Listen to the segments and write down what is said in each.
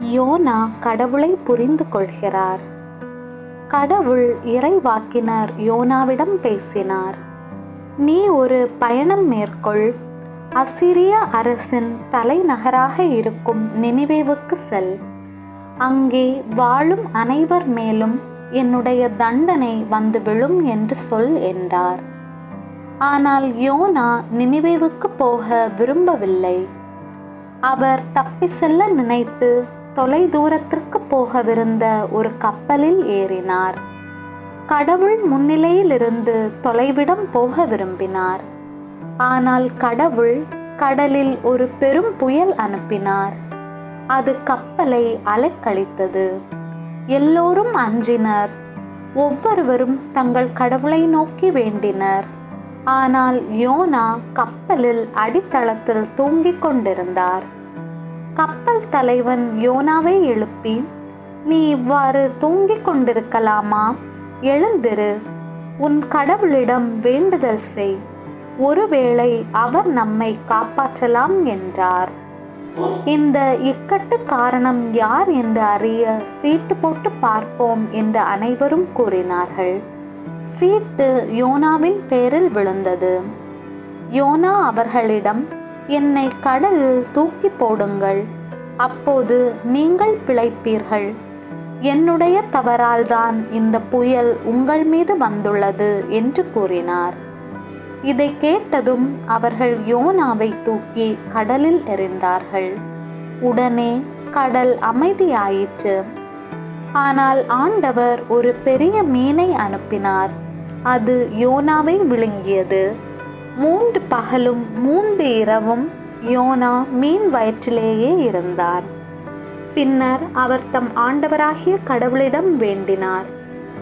YONO கடவுளை புரிந்து கொள்கிறார். கடவுள் இறைவாக்கினர் யோனாவிடம் பேசினார். நீ ஒரு பயணம் மேற்கொள். அசிரிய அரசின் தலைநகராக இருக்கும் நினிவேவுக்கு செல். அங்கே வாழும் அனைவர் மேலும் என்னுடைய தண்டனை வந்து விழும் என்று சொல் என்றார். ஆனால் யோனா நினைவேவுக்கு போக விரும்பவில்லை. அவர் தப்பி செல்ல நினைத்து தொலை தூரத்திற்கு போகவிருந்த ஒரு கப்பலில் ஏறினார். கடவுள் முன்னிலையிலிருந்து தொலைவிடம் போக விரும்பினார். ஆனால் கடவுள் கடலில் ஒரு பெரும் புயல் அனுப்பினார். அது கப்பலை அலைக்கழித்தது. எல்லோரும் அஞ்சினர். ஒவ்வொருவரும் தங்கள் கடவுளை நோக்கி வேண்டினர். ஆனால் யோனா கப்பலில் அடித்தளத்தில் தூங்கிக் கொண்டிருந்தார். கப்பல் தலைவன் யோனாவை எழுப்பி நீ இவ்வாறு தூங்கிக் கொண்டிருக்கலாமா? எழுந்திரு. உன் கடவுளிடம் வேண்டுதல் செய். ஒருவேளை அவர் நம்மை காப்பாற்றலாம் என்றார். இந்த இக்கட்டு காரணம் யார் என்று அறிய சீட்டு போட்டு பார்ப்போம் என்று அனைவரும் கூறினார்கள். சீட்டு யோனாவின் பேரில் விழுந்தது. யோனா அவர்களிடம் என்னை கடலில் தூக்கி போடுங்கள். அப்போது நீங்கள் பிழைப்பீர்கள். என்னுடைய தவறால்தான் இந்த புயல் உங்கள் மீது வந்துள்ளது என்று கூறினார். இதை கேட்டதும் அவர்கள் யோனாவை தூக்கி கடலில் எறிந்தார்கள். உடனே கடல் அமைதியாயிற்று. ஆனால் ஆண்டவர் ஒரு பெரிய மீனை அனுப்பினார். அது யோனாவை விழுங்கியது. மூன்று பகலும் மூன்று இரவும் யோனா மீன் வயிற்றிலேயே இருந்தார். பின்னர் அவர் தம் ஆண்டவராகிய கடவுளிடம் வேண்டினார்.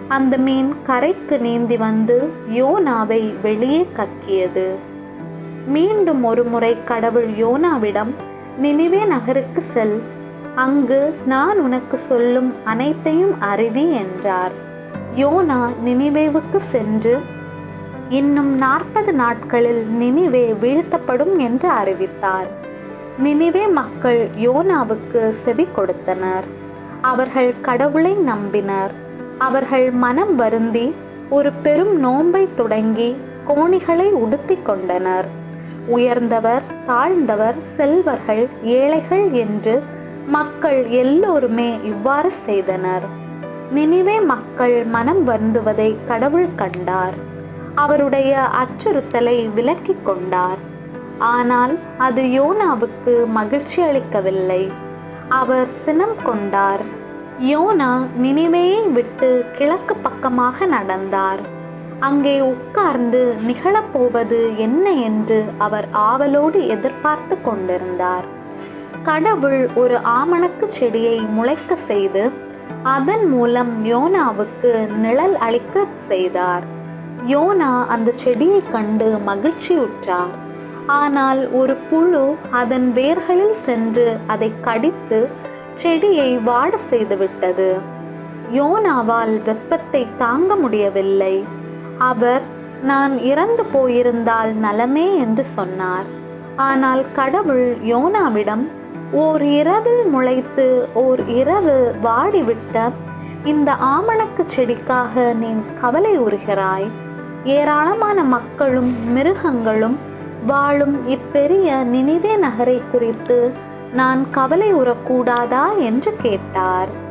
அந்த மீன் கரைக்கு நீந்தி வந்து யோனாவை வெளியே கக்கியது. மீண்டும் ஒரு முறை கடவுள் யோனாவிடம் நினிவே நகருக்கு செல் அங்கு நான் உனக்கு சொல்லும் அனைத்தையும் அறிவி என்றார். யோனா நினிவேவுக்கு சென்று இன்னும் நாற்பது நாட்களில் நினிவே வீழ்த்தப்படும் என்று அறிவித்தார். நினிவே மக்கள் யோனாவுக்கு செவி கொடுத்தனர். அவர்கள் கடவுளை நம்பினர். அவர்கள் மனம் வருந்தி ஒரு பெரும் நோன்பை தொடங்கி கோணிகளை உடுத்தி கொண்டனர். உயர்ந்தவர் தாழ்ந்தவர் செல்வர்கள் ஏழைகள் என்று மக்கள் எல்லோருமே இவ்வாறு செய்தனர். நினிவே மக்கள் மனம் வருந்துவதை கடவுள் கண்டார். அவருடைய அச்சுறுத்தலை விலக்கிக் கொண்டார். ஆனால் அது யோனாவுக்கு மகிழ்ச்சி அளிக்கவில்லை. அவர் சினம் கொண்டார். யோனா நினைவையை விட்டு கிழக்கு பக்கமாக நடந்தார். அங்கே உட்கார்ந்து நிகழப்போவது என்ன என்று அவர் ஆவலோடு எதிர்பார்த்து கொண்டிருந்தார். கடவுள் ஒரு ஆமணக்கு செடியை முளைக்க செய்து அதன் மூலம் யோனாவுக்கு நிழல் அளிக்க செய்தார். யோனா அந்த செடியை கண்டு மகிழ்ச்சியுற்றார். ஆனால் ஒரு புழு அதன் வேர்களில் சென்று அதை கடித்து செடியை வாட செய்துவிட்டது யோனாவால் வெப்பத்தை தாங்க முடியவில்லை. அவர் நான் இறந்து போயிருந்தால் நலமே என்று சொன்னார். ஆனால் கடவுள் யோனாவிடம் ஓர் இரவில் முளைத்து ஓர் இரவு வாடிவிட்ட இந்த ஆமணக்கு செடிக்காக நீ கவலை உறுகிறாய். ஏராளமான மக்களும் மிருகங்களும் வாழும் இப்பெரிய நினைவே நகரை குறித்து நான் கவலை உறக்கூடாதா என்று கேட்டார்.